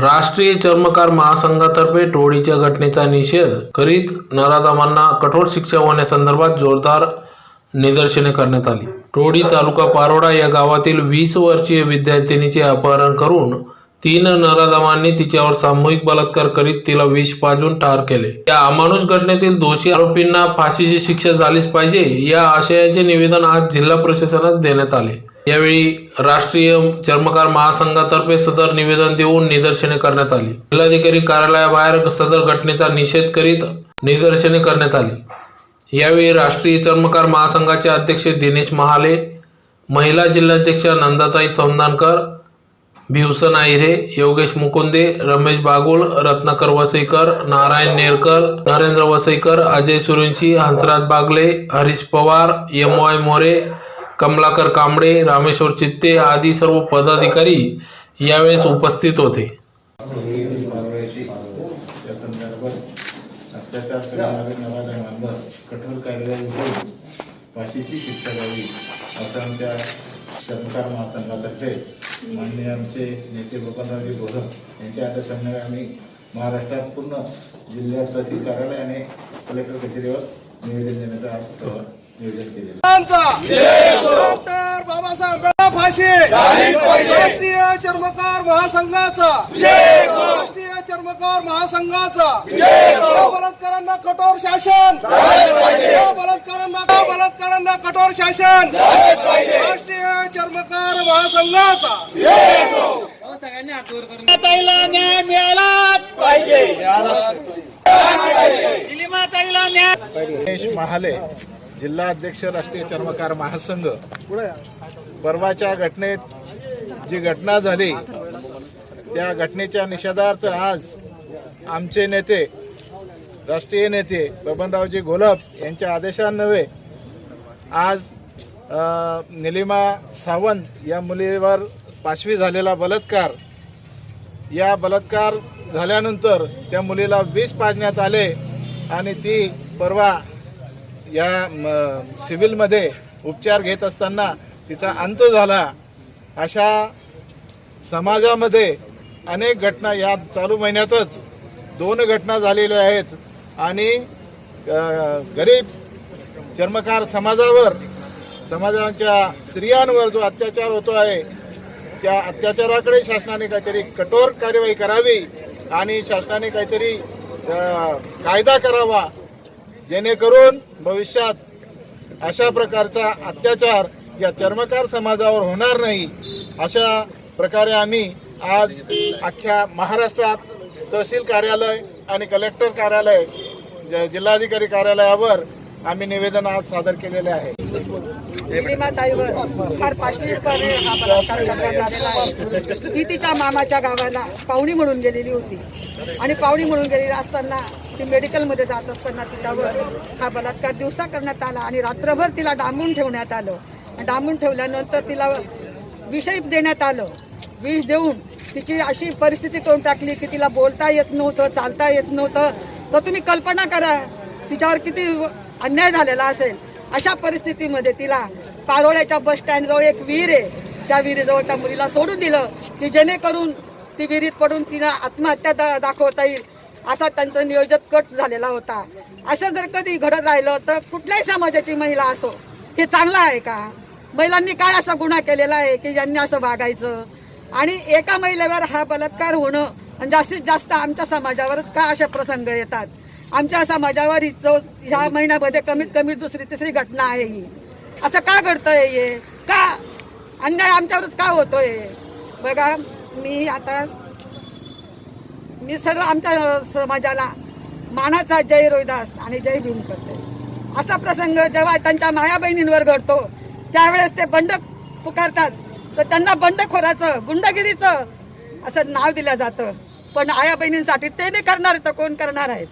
राष्ट्रीय चर्मकार महासंघातर्फे टोळीच्या घटनेचा निषेध करीत नराधमांना कठोर शिक्षा होण्यासंदर्भात जोरदार निदर्शने करण्यात आली. टोळी तालुका पारोडा या गावातील वीस वर्षीय विद्यार्थिनीचे अपहरण करून तीन नराधमांनी तिच्यावर सामूहिक बलात्कार करीत तिला विष पाजून ठार केले. या अमानुष घटनेतील दोषी आरोपींना फाशीची शिक्षा झालीच पाहिजे या आशयाचे निवेदन आज जिल्हा प्रशासनास देण्यात आले. यावेळी राष्ट्रीय चर्मकार महासंघातर्फे सदर निवेदन देऊन निदर्शने करण्यात आली. जिल्हाधिकारी कार्यालयाबाहेर सदर घटनेचा निषेध करीत निदर्शने करण्यात आली. यावेळी राष्ट्रीय चर्मकार महासंघाचे अध्यक्ष दिनेश महाले महिला जिल्हाध्यक्ष नंदाताई सौंदानकर भिवसन आहिरे योगेश मुकुंदे रमेश बागुल रत्नाकर वसईकर नारायण नेरकर नरेंद्र वसईकर अजय सुरेंशी हंसराज बागले हरीश पवार एम वाय मोरे कमलाकर कांबळे रामेश्वर चित्ते आदी सर्व पदाधिकारी यावेळेस उपस्थित होते. कारवाईची त्या कठोर कारवाई फाशीची शिक्षा द्यावी असं आमच्या चर्मकार महासंघातर्फे माननीय आमचे नेते बबनरावजी गोरम यांच्या आदर्शाने आम्ही महाराष्ट्रात पूर्ण जिल्ह्यात तहसील कार्यालय आणि कलेक्टर कचेरीवर निवेदन देण्याचा आज नियोजन केलेलं बाबासाहेब फाशी. राष्ट्रीय चर्मकार महासंघाचा. राष्ट्रीय चर्मकार महासंघाचा. बलात्कारांना कठोर शासन. बलात्कारांना बलात्कारांना कठोर शासन. राष्ट्रीय चर्मकार महासंघाचा. ताईला न्याय मिळालाच पाहिजे. महाले जिल्हा अध्यक्ष राष्ट्रीय चर्मकार महासंघ परवाच्या घटनेत जी घटना झाली त्या घटनेच्या निषेधार्थ आज आमचे नेते राष्ट्रीय नेते बबनरावजी घोलप यांच्या आदेशान्वये आज निलिमा सावंत या मुलीवर पाशवी झालेला बलात्कार. या बलात्कार झाल्यानंतर त्या मुलीला विष पाजण्यात आले आणि ती परवा या म, सिव्हिलमध्ये उपचार घेत असताना तिचा अंत झाला. अशा समाजामध्ये अनेक घटना या चालू महिन्यातच दोन घटना झालेल्या आहेत आणि गरीब चर्मकार समाजावर समाजाच्या स्त्रियांवर जो अत्याचार होतो आहे त्या अत्याचाराकडे शासनाने काहीतरी कठोर कार्यवाही करावी आणि शासनाने काहीतरी कायदा करावा जेणेकरून भविष्यात अशा प्रकारचा अत्याचार या चर्मकार समाजावर होणार नाही अशा प्रकारे आम्ही आज अख्ख्या महाराष्ट्रात तहसील कार्यालय आणि कलेक्टर कार्यालय ज- जिल्हाधिकारी कार्यालयावर आम्ही निवेदन आज सादर केलेले आहे. फार आहे. ती तिच्या मामाच्या गावाला पाहुणी म्हणून गेलेली होती. आणि पाहुणी म्हणून गेलेली असताना ती मेडिकलमध्ये जात असताना तिच्यावर हा बलात्कार दिवसा करण्यात आला आणि रात्रभर तिला डांबून ठेवण्यात आलं. डांबून ठेवल्यानंतर तिला विषय देण्यात आलं. विष देऊन तिची अशी परिस्थिती करून टाकली की तिला बोलता येत नव्हतं चालता येत नव्हतं. तर तुम्ही कल्पना करा तिच्यावर किती अन्याय झालेला असेल. अशा परिस्थितीमध्ये तिला पारोळ्याच्या बस स्टँडजवळ एक विहीर आहे. त्या विहिरीजवळ त्या मुलीला सोडून दिलं की जेणेकरून ती विहिरीत पडून तिला आत्महत्या दा दाखवता येईल. असा त्यांचा नियोजित कट झालेला होता. असं जर कधी घडत राहिलं तर कुठल्याही समाजाची महिला असो हे चांगलं आहे का? महिलांनी काय असा गुन्हा केलेला आहे की ज्यांनी असं वागायचं? आणि एका महिलेवर हा बलात्कार होणं आणि जास्तीत जास्त आमच्या समाजावरच का असे प्रसंग येतात? आमच्या समाजावर ही जो ह्या महिन्यामध्ये कमीत कमी दुसरी तिसरी घटना आहे ही. असं का घडतंय हे? का अन्याय आमच्यावरच का होतोय बघा मी आता मी सगळं आमच्या समाजाला मानाचा जय रोहिदास आणि जय भीम करते. असा प्रसंग जेव्हा त्यांच्या माया बहिणींवर घडतो त्यावेळेस ते बंड पुकारतात. तर त्यांना बंडखोराचं गुंडगिरीचं असं नाव दिलं जातं. पण आया बहिणींसाठी ते नाही करणार तर कोण करणार आहेत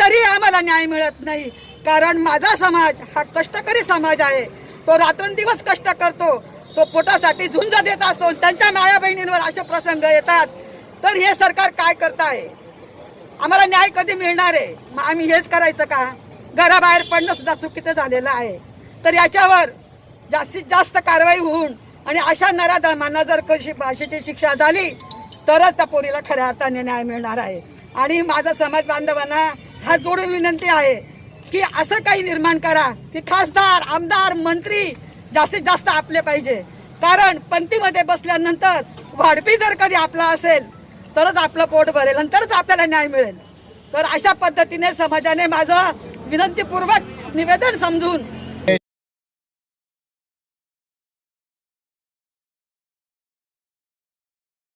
तरी आम्हाला न्याय मिळत नाही. कारण माझा समाज हा कष्टकरी समाज आहे. तो रात्रंदिवस कष्ट करतो. तो पोटासाठी झुंज देत असतो. त्यांच्या माया बहिणींवर असे प्रसंग येतात. तर हे सरकार काय करताय? आम्हाला न्याय कधी मिळणार आहे? मग आम्ही हेच करायचं का? घराबाहेर पडणं सुद्धा चुकीचं झालेलं आहे. तर याच्यावर जास्तीत जास्त कारवाई होऊन आणि अशा नराधमांना जर कशी भाषेची शिक्षा झाली तरच त्या पोरीला खऱ्या अर्थाने न्याय मिळणार आहे. आणि माझा समाज बांधवांना हा जोडून विनंती आहे की असं काही निर्माण करा की खासदार आमदार मंत्री जास्तीत जास्त आपले पाहिजे. कारण पंक्तीमध्ये बसल्यानंतर वाढपी जर कधी आपला असेल तरच आपलं पोट भरेल आणि तरच आपल्याला न्याय मिळेल. तर अशा पद्धतीने समाजाने माझं विनंतीपूर्वक निवेदन समजून